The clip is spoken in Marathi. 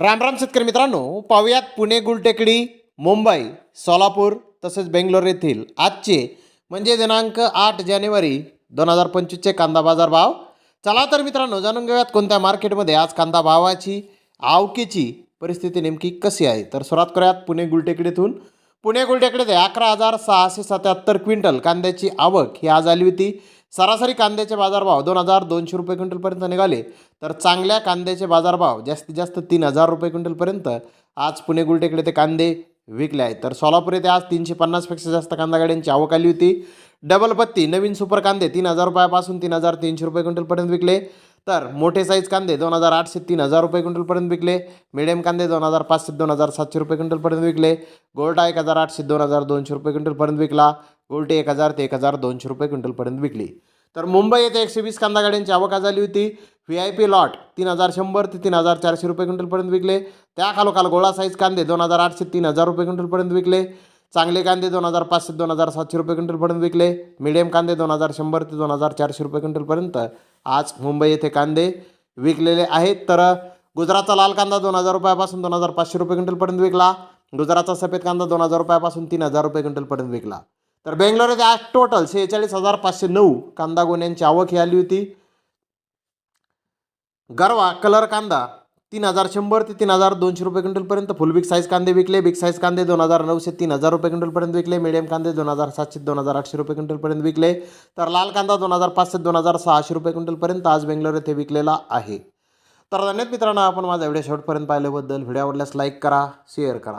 राम राम शेतकरी मित्रांनो पाहुयात पुणे गुलटेकडी मुंबई सोलापूर तसेच बेंगलोर येथील आजचे म्हणजे दिनांक आठ जानेवारी दोन हजार पंचवीसचे कांदा बाजार भाव. चला तर मित्रांनो जाणून घेऊयात कोणत्या मार्केटमध्ये आज कांदा भावाची आवकीची परिस्थिती नेमकी कशी आहे. तर सुरुवात करूयात पुणे गुलटेकडीतून. पुणे गुलटेकडीत अकरा हजार सहाशे सत्याहत्तर क्विंटल कांद्याची आवक ही आज आली होती. सरासरी कांद्याचे बाजारभाव दोन हजार दोनशे रुपये क्विंटलपर्यंत निघाले. तर चांगल्या कांद्याचे बाजारभाव जास्तीत जास्त तीन हजार रुपये क्विंटलपर्यंत. आज पुणे गुलटेकडे ते कांदे विकले आहेत. तर सोलापूर येथे आज तीनशे पन्नासपेक्षा जास्त कांदा गाड्यांची आवक आली होती. डबल पत्ती नवीन सुपर कांदे तीन हजार रुपयापासून तीन हजार तीनशे रुपये क्विंटलपर्यंत विकले. तर मोठे साईज कांदे दोन हजार आठशे तीन हजार रुपये क्विंटलपर्यंत विकले. मिडियम कांदे दोन हजार पाचशे दोन हजार सातशे रुपये क्विंटलपर्यंत विकले. गोल्टा एक हजार आठशे दोन हजार दोनशे रुपये क्विंटलपर्यंत विकला. गोल्टी एक हजार ते एक हजार दोनशे रुपये क्विंटलपर्यंत विकली. तर मुंबई येथे एकशे वीस कांदा गाड्यांची आवका झाली होती. व्ही आय पी लॉट तीन हजार शंभर ते तीन हजार चारशे रुपये क्विंटलपर्यंत विकले. त्या खालोखाल गोळा साईज कांदे दोन हजार आठशे तीन हजार रुपये क्विंटलपर्यंत विकले. चांगले कांदे दोन हजार पाचशे दोन हजार सातशे रुपये क्विंटलपर्यंत विकले. मिडियम कांदे दोन हजार शंभर ते दोन हजार चारशे रुपये क्विंटलपर्यंत आज मुंबई येथे कांदे विकलेले आहेत. तर गुजरातचा लाल कांदा दोन हजार रुपयापासून दोन हजार पाचशे रुपये क्विंटलपर्यंत विकला. गुजरातचा सफेद कांदा दोन हजार रुपयापासून तीन हजार रुपये क्विंटलपर्यंत विकला. तर बेंगलोर येथे आज टोटल शेहेचाळीस हजार पाचशे नऊ कांदा गोण्यांची आवक ही आली होती. गरवा कलर कांदा तीन हजार शंभर ते तीन हजार दोनशे रुपये क्विंटलपर्यंत फुल बिग साईज कांदे विकले. बिग साईज कांदे दोन हजार नऊशे तीन हजार रुपये क्विंटलपर्यंत विकले. मिडियम कांदे दोन हजार सातशे दोन हजार आठशे रुपये क्विंटलपर्यंत विकले. तर लाल कांदा दोन हजार पाचशे दोन हजार सहाशे रुपये क्विंटलपर्यंत आज बेंगलोर येथे विकलेला आहे. तर धन्यवाद मित्रांनो आपण माझा व्हिडिओ शेवटपर्यंत पाहिल्याबद्दल. व्हिडिओ आवडल्यास लाईक करा शेअर करा.